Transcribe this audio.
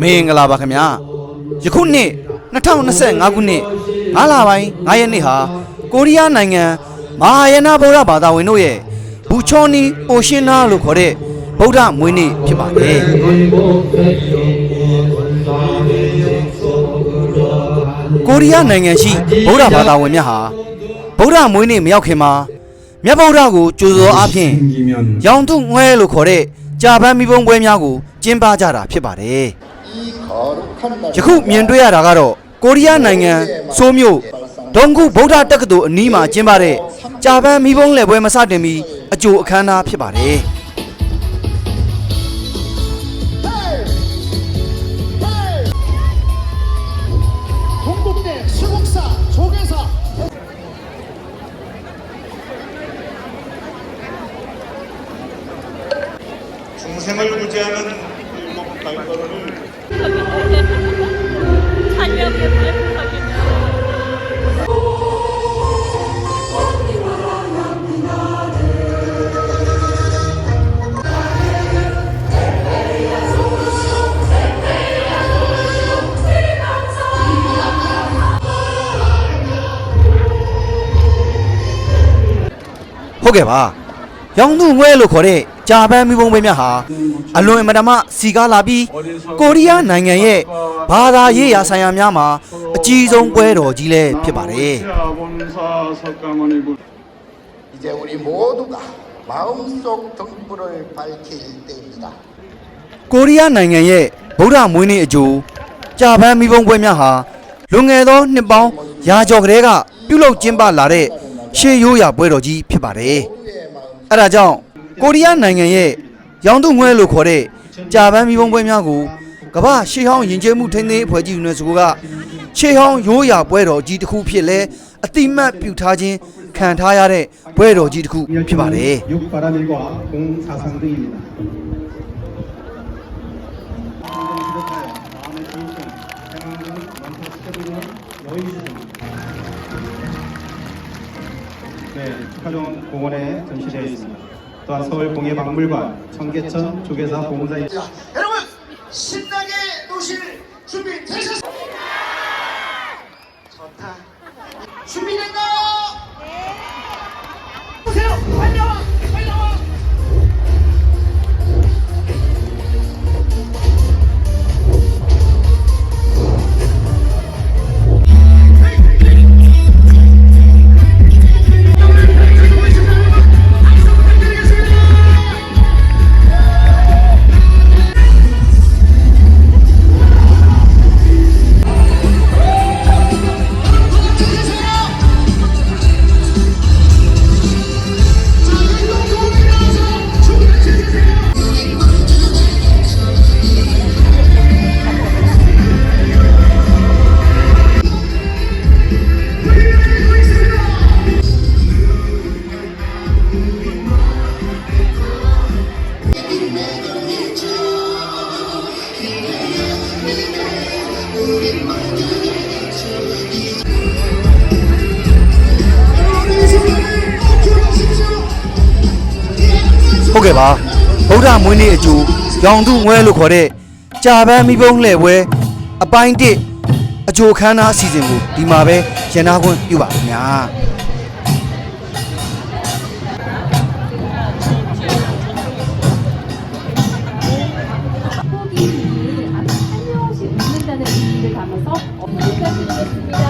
မင်္ဂလာပါခင်ဗျာယခုနှစ်2025ခုနှစ်9လပိုင်း9ရက်နေ့ဟာကိုရီးယားနိုင်ငံမဟာယနာဗုဒ္ဓဘာသာဝင်တို့ရဲ့ဘူချောနီပိုရှင်နာလို့ခေါ်တဲ့ဗုဒ္ဓမွေးနေ့ဖြစ်ပါတယ်ကိုရီးယားနိုင်ငံရှိဗုဒ္ဓဘာသာဝင်များဟာဗုဒ္ဓမွေးနေ့မရောက်ခင်မှာမြတ်ဗုဒ္ဓကိုကြိုဆိုအားဖြင့်ရောင်ထုငွဲလို့ခေါ်တဲ့ကြာပန်းမိဘုံပွဲများကိုကျင်းပကြတာဖြစ်ပါတယ် ယခုမြင်တွေ့ရတာကတော့ကိုရီးယားနိုင်ငံဆိုးမြို့ဒုံကုဗုဒ္ဓတက္ကသိုလ်အနီးမှာကျင်းပတဲ့ကြာပန်းမိဘုံလယ်ပွဲမစတင်မီအကြိုအခမ်းအနားဖြစ်ပါတယ် 동국대 수국사 조계사 중생을 구제하는 일곱 달거를 자녀를 발표하겠냐 ဟုတ်ကဲ့ပါရောင်ထုငွဲလို့ခေါ်တဲ့ ကြာပန်းမိဘုံပွဲများဟာအလွန်အမတမစီကားလာပြီးကိုရီးယားနိုင်ငံရဲ့ဘာသာရေးရာဆိုင်ရာများမှာအကြီးဆုံးပွဲတော်ကြီးလည်းဖြစ်ပါတယ် 자본사 석가모니 부 이제 우리 모두가 마음속 등불을 밝힐 때입니다. ကိုရီးယားနိုင်ငံရဲ့ဗုဒ္ဓမွေးနေ့အကျိုးကြာပန်းမိဘုံပွဲများဟာလွန်ငယ်သောနှစ်ပေါင်းရာကျော်ကလေးကပြုလုပ်ကျင်းပလာတဲ့ရှေးရိုးရာပွဲတော်ကြီးဖြစ်ပါတယ်။အဲဒါကြောင့် ကိုရီးယားနိုင်ငံရဲ့ရောင်တုငွဲလို့ခေါ်တဲ့ကြာပန်းမိဘုံပွဲများကိုကမ္ဘာရှေးဟောင်းယဉ်ကျေးမှုထိန်းသိမ်းရေးအဖွဲ့ကြီး UNESCO ကရှေးဟောင်းရိုးရာပွဲတော်ကြီးတစ်ခုဖြစ်လဲအတိမတ်ပြုထားခြင်းခံထားရတဲ့ပွဲတော်ကြီးတစ်ခုဖြစ်ပါတယ်။ 육바라밀과 공사상 등입니다. 네, 축하종 공원에 전시되어 있습니다. 또한 서울 공예박물관, 청계천 조계사 자, 여러분 신나게 노실 준비 되셨습니까? 좋다. 준비됐나요? ခဲ့ပါဗုဒ္ဓမွေးနေ့အကျိုးရောင်သူငွဲလို့ခေါ်တဲ့ကြာပန်းမိဘုံလှဲ့ပွဲအပိုင်းတစ်အကျိုးခမ်းနားအစီအစဉ်ကိုဒီမှာပဲရနာခွင့်ပြုပါခင်ဗျာ감사합니 다.